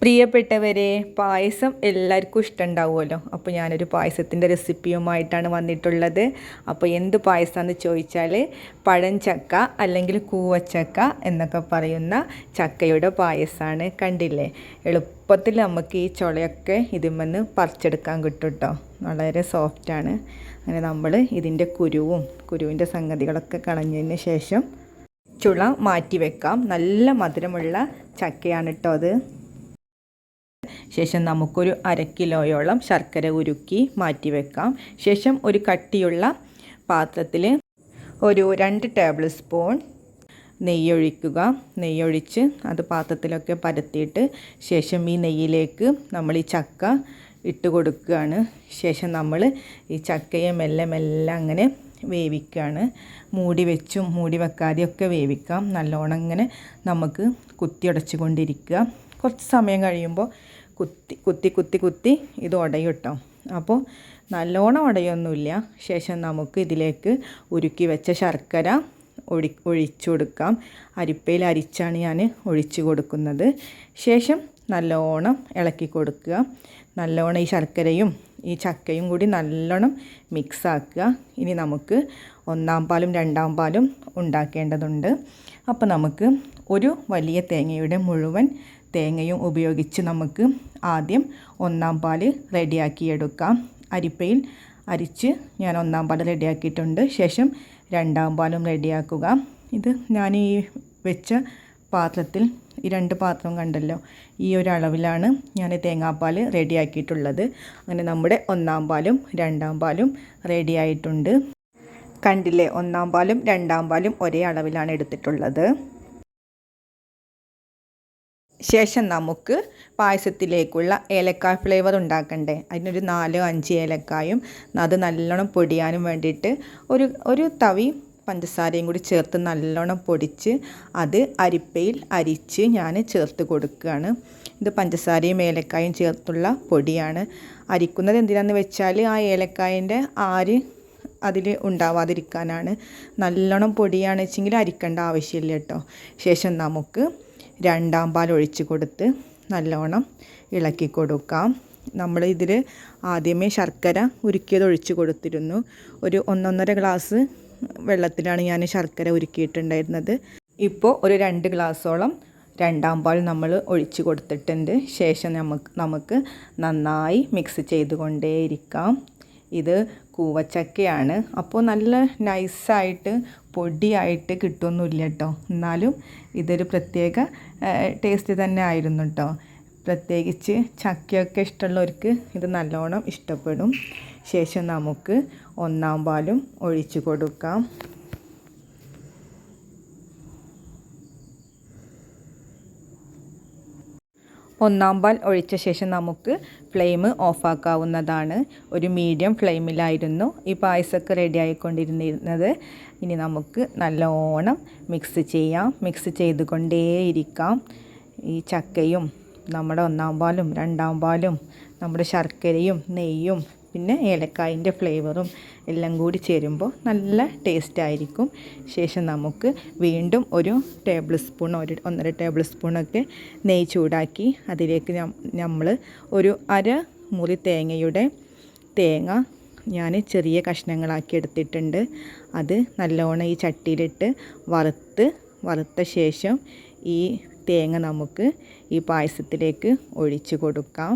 പ്രിയപ്പെട്ടവരെ പായസം എല്ലാവർക്കും ഇഷ്ടമുണ്ടാവുമല്ലോ അപ്പോൾ ഞാനൊരു പായസത്തിന്റെ റെസിപ്പിയുമായിട്ടാണ് വന്നിട്ടുള്ളത്. അപ്പോൾ എന്ത് പായസമാണെന്ന് ചോദിച്ചാൽ പഴഞ്ചക്ക അല്ലെങ്കിൽ കൂവച്ചക്ക എന്നൊക്കെ പറയുന്ന ചക്കയുടെ പായസമാണ്. കണ്ടില്ലേ? എളുപ്പത്തിൽ നമുക്ക് ഈ ചുളയൊക്കെ ഇതിന്മേന്ന് പറിച്ചെടുക്കാൻ കിട്ടും കേട്ടോ വളരെ സോഫ്റ്റാണ് അങ്ങനെ നമ്മൾ ഇതിന്റെ കുരുവും കുരുവിന്റെ സംഗതികളൊക്കെ കളഞ്ഞതിന് ശേഷം ചുള മാറ്റി വെക്കാം നല്ല മധുരമുള്ള ചക്കയാണ് കേട്ടോ അത്. ശേഷം നമുക്കൊരു അര കിലോയോളം ശർക്കര ഉരുക്കി മാറ്റി വെക്കാം ശേഷം ഒരു കട്ടിയുള്ള പാത്രത്തിൽ ഒരു രണ്ട് ടേബിൾ സ്പൂൺ നെയ്യൊഴിക്കുക. നെയ്യൊഴിച്ച് അത് പാത്രത്തിലൊക്കെ പരത്തിയിട്ട് ശേഷം ഈ നെയ്യിലേക്ക് നമ്മൾ ഈ ചക്ക ഇട്ട് കൊടുക്കുകയാണ്. ശേഷം നമ്മൾ ഈ ചക്കയെ മെല്ലെ മെല്ലെ അങ്ങനെ വേവിക്കുകയാണ്. മൂടി വെച്ചും മൂടി വെക്കാതെയൊക്കെ വേവിക്കാം. നല്ലോണം ഇങ്ങനെ നമുക്ക് കുത്തിയുടച്ചു കൊണ്ടിരിക്കുക കുറച്ച് സമയം കഴിയുമ്പോൾ കുത്തി കുത്തി കുത്തി കുത്തി ഇത് ഉടയും കേട്ടോ. അപ്പോൾ നല്ലോണം ഉടയൊന്നുമില്ല. ശേഷം നമുക്ക് ഇതിലേക്ക് ഉരുക്കി വെച്ച ശർക്കര ഒഴി ഒഴിച്ചു കൊടുക്കാം. അരിപ്പയിൽ അരിച്ചാണ് ഞാൻ ഒഴിച്ചു കൊടുക്കുന്നത്. ശേഷം നല്ലോണം ഇളക്കി കൊടുക്കുക. നല്ലോണം ഈ ശർക്കരയും ഈ ചക്കയും കൂടി നല്ലോണം മിക്സ് ആക്കുക. ഇനി നമുക്ക് ഒന്നാം പാലും രണ്ടാം പാലും ഉണ്ടാക്കേണ്ടതുണ്ട്. അപ്പോൾ നമുക്ക് ഒരു വലിയ തേങ്ങയുടെ മുഴുവൻ തേങ്ങയും ഉപയോഗിച്ച് നമുക്ക് ആദ്യം ഒന്നാം പാൽ റെഡിയാക്കിയെടുക്കാം. അരിപ്പയിൽ അരിച്ച് ഞാൻ ഒന്നാം പാൽ റെഡിയാക്കിയിട്ടുണ്ട്. ശേഷം രണ്ടാം പാലും റെഡിയാക്കുക. ഇത് ഞാൻ ഈ വെച്ച പാത്രത്തിൽ ഈ രണ്ട് പാത്രം കണ്ടല്ലോ ഈ ഒരു അളവിലാണ് ഞാൻ തേങ്ങാപ്പാൽ റെഡിയാക്കിയിട്ടുള്ളത്. അങ്ങനെ നമ്മുടെ ഒന്നാം പാലും രണ്ടാം പാലും റെഡിയായിട്ടുണ്ട്. കണ്ടില്ലേ? ഒന്നാം പാലും രണ്ടാം പാലും ഒരേ അളവിലാണ് എടുത്തിട്ടുള്ളത്. ശേഷം നമുക്ക് പായസത്തിലേക്കുള്ള ഏലക്കായ ഫ്ലേവർ ഉണ്ടാക്കണ്ടേ? അതിനൊരു നാലോ അഞ്ച് ഏലക്കായും അത് നല്ലോണം പൊടിയാനും വേണ്ടിയിട്ട് ഒരു ഒരു തവി പഞ്ചസാരയും കൂടി ചേർത്ത് നല്ലോണം പൊടിച്ച് അത് അരിപ്പയിൽ അരിച്ച് ഞാൻ ചേർത്ത് കൊടുക്കുകയാണ്. ഇത് പഞ്ചസാരയും ഏലക്കായും ചേർത്തുള്ള പൊടിയാണ്. അരിക്കുന്നത് എന്തിനാന്ന് വെച്ചാൽ ആ ഏലക്കായന്റെ ആര് അതിൽ ഉണ്ടാവാതിരിക്കാനാണ്. നല്ലോണം പൊടിയാണ് വെച്ചെങ്കിൽ അരിക്കേണ്ട ആവശ്യമില്ല കേട്ടോ. ശേഷം നമുക്ക് രണ്ടാം പാൽ ഒഴിച്ച് കൊടുത്ത് നല്ലോണം ഇളക്കി കൊടുക്കാം. നമ്മൾ ഇതിൽ ആദ്യമേ ശർക്കര ഉരുക്കിയത് ഒഴിച്ച് കൊടുത്തിരുന്നു. ഒരു ഒന്നൊന്നര ഗ്ലാസ് വെള്ളത്തിലാണ് ഞാൻ ശർക്കര ഉരുക്കിയിട്ടുണ്ടായിരുന്നത്. ഇപ്പോൾ ഒരു രണ്ട് ഗ്ലാസ്സോളം രണ്ടാം പാൽ നമ്മൾ ഒഴിച്ച് കൊടുത്തിട്ടുണ്ട്. ശേഷം നമുക്ക് നമുക്ക് നന്നായി മിക്സ് ചെയ്തുകൊണ്ടേയിരിക്കാം. ഇത് കൂവച്ചക്കയാണ്. അപ്പോൾ നല്ല നൈസായിട്ട് പൊടിയായിട്ട് കിട്ടുമൊന്നുമില്ല കേട്ടോ എന്നാലും ഇതൊരു പ്രത്യേക ടേസ്റ്റ് തന്നെ ആയിരുന്നു കേട്ടോ പ്രത്യേകിച്ച് ചക്കയൊക്കെ ഇഷ്ടമുള്ളവർക്ക് ഇത് നല്ലോണം ഇഷ്ടപ്പെടും. ശേഷം നമുക്ക് ഒന്നാം പാലും ഒഴിച്ചു കൊടുക്കാം. ഒന്നാം പാൽ ഒഴിച്ച ശേഷം നമുക്ക് ഫ്ലെയിം ഓഫാക്കാവുന്നതാണ്. ഒരു മീഡിയം ഫ്ലെയിമിലായിരുന്നു ഈ പായസമൊക്കെ റെഡി ആയിക്കൊണ്ടിരുന്നിരുന്നത്. ഇനി നമുക്ക് നല്ലോണം മിക്സ് ചെയ്യാം. മിക്സ് ചെയ്തുകൊണ്ടേയിരിക്കാം. ഈ ചക്കയും നമ്മുടെ ഒന്നാം പാലും രണ്ടാം പാലും നമ്മുടെ ശർക്കരയും നെയ്യും പിന്നെ ഏലക്കായന്റെ ഫ്ലേവറും എല്ലാം കൂടി ചേരുമ്പോൾ നല്ല ടേസ്റ്റ് ആയിരിക്കും ശേഷം നമുക്ക് വീണ്ടും ഒരു ടേബിൾ സ്പൂൺ ഒരു ഒന്നര ടേബിൾ സ്പൂണൊക്കെ നെയ്യ് ചൂടാക്കി അതിലേക്ക് നമ്മൾ ഒരു അര മുറി തേങ്ങയുടെ തേങ്ങ ഞാൻ ചെറിയ കഷ്ണങ്ങളാക്കി എടുത്തിട്ടുണ്ട്. അത് നല്ലോണം ഈ ചട്ടിയിലിട്ട് വറുത്ത് വറുത്ത ശേഷം ഈ തേങ്ങ നമുക്ക് ഈ പായസത്തിലേക്ക് ഒഴിച്ചു കൊടുക്കാം.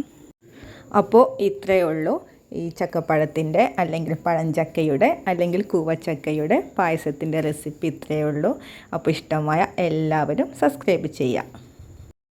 അപ്പോൾ ഇത്രയേ ഉള്ളൂ. ഈ ചക്കപ്പഴത്തിന്റെ അല്ലെങ്കിൽ പഴഞ്ചക്കയുടെ അല്ലെങ്കിൽ കൂവച്ചക്കയുടെ പായസത്തിന്റെ റെസിപ്പി ഇത്രയേ ഉള്ളൂ. അപ്പോൾ ഇഷ്ടമായ എല്ലാവരും സബ്സ്ക്രൈബ് ചെയ്യുക.